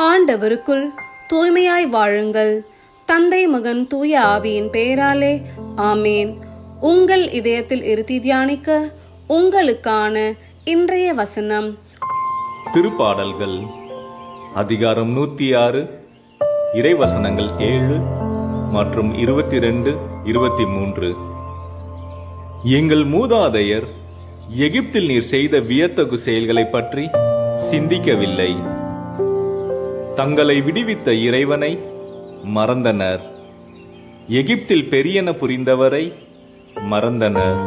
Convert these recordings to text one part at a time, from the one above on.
ஆண்டவருக்குள் தூய்மையாய் வாழுங்கள். தந்தை மகன் தூய ஆவியின் பெயராலே ஆமேன். உங்கள் இதயத்தில் இருத்தி தியானிக்க உங்களுக்கான இன்றைய வசனம். திருப்பாடல்கள் அதிகாரம் நூத்தி ஆறு இறைவசனங்கள் ஏழு மற்றும் இருபத்தி ரெண்டு இருபத்தி மூன்று எங்கள் மூதாதையர் எகிப்தில் நீர் செய்த வியத்தகு செயல்களைப் பற்றி சிந்திக்கவில்லை. தங்களை விடுவித்த இறைவனை மறந்தனர். எகிப்தில் பெரியன புரிந்தவரை மறந்தனர்.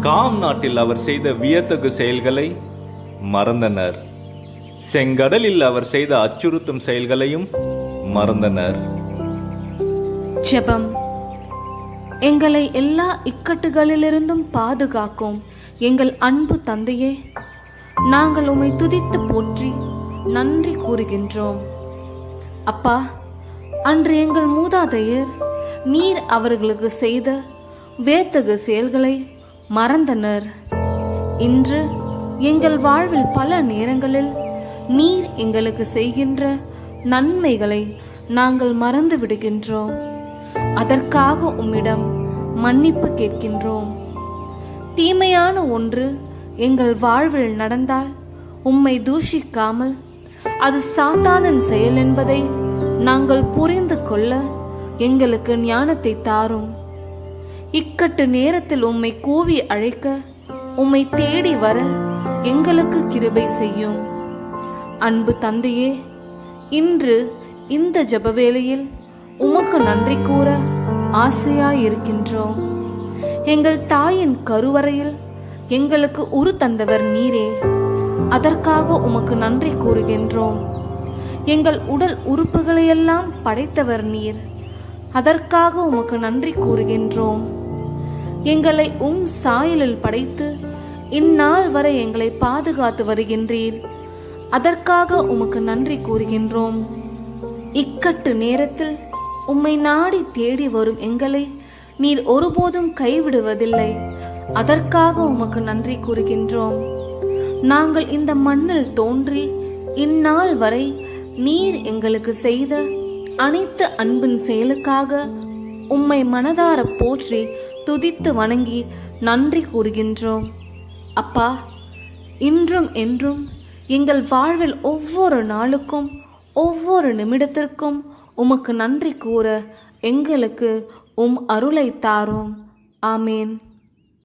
காம் நாட்டில் அவர் செய்த வியத்தகு செயல்களை மறந்தனர். செங்கடலில் அவர் செய்த அச்சுறுத்தும் செயல்களையும் மறந்தனர். ஜெபம். எங்களை எல்லா இக்கட்டுகளிலிருந்தும் பாதுகாக்கும் எங்கள் அன்பு தந்தையே நாங்கள் உம்மை துதித்து போற்றி நன்றி கூறுகின்றோம். அப்பா அன்று எங்கள் மூதாதையர் நீர் அவர்களுக்கு செய்த வேத்தகு செயல்களை மறந்தனர். இன்று எங்கள் வாழ்வில் பல நேரங்களில் நீர் எங்களுக்கு செய்கின்ற நன்மைகளை நாங்கள் மறந்து விடுகின்றோம். அதற்காக உம்மிடம் மன்னிப்பு கேட்கின்றோம். தீமையான ஒன்று எங்கள் வாழ்வில் நடந்தால் உம்மை தூஷிக்காமல் அது சாத்தானின் செயல் என்பதை நாங்கள் புரிந்து கொள்ள எங்களுக்கு ஞானத்தை தாரும். இக்கட்டு நேரத்தில் உம்மை கூவி அழைக்க உம்மை தேடி வர எங்களுக்கு கிருபை செய்யும். அன்பு தந்தையே இன்று இந்த ஜெபவேளையில் உமக்கு நன்றி கூற ஆசையாயிருக்கின்றோம். எங்கள் தாயின் கருவறையில் எங்களுக்கு உரு தந்தவர் நீரே. அதற்காக உமக்கு நன்றி கூறுகின்றோம். எங்கள் உடல் உறுப்புகளையெல்லாம் படைத்தவர் நீர். அதற்காக உமக்கு நன்றி கூறுகின்றோம். எங்களை உம் சாயலில் படைத்து இந்நாள் வரை எங்களை பாதுகாத்து வருகின்றீர். அதற்காக உமக்கு நன்றி கூறுகின்றோம். இக்கட்டு நேரத்தில் உம்மை நாடி தேடி வரும் எங்களை நீர் ஒருபோதும் கைவிடுவதில்லை. அதற்காக உமக்கு நன்றி கூறுகின்றோம். நாங்கள் இந்த மண்ணில் தோன்றி இந்நாள் வரை நீர் எங்களுக்கு செய்த அனைத்து அன்பின் செயலுக்காக உம்மை மனதார போற்றி துதித்து வணங்கி நன்றி கூறுகின்றோம். அப்பா இன்றும் என்றும் எங்கள் வாழ்வில் ஒவ்வொரு நாளுக்கும் ஒவ்வொரு நிமிடத்திற்கும் உமக்கு நன்றி கூற எங்களுக்கு உம் அருளை தாரும். ஆமேன்.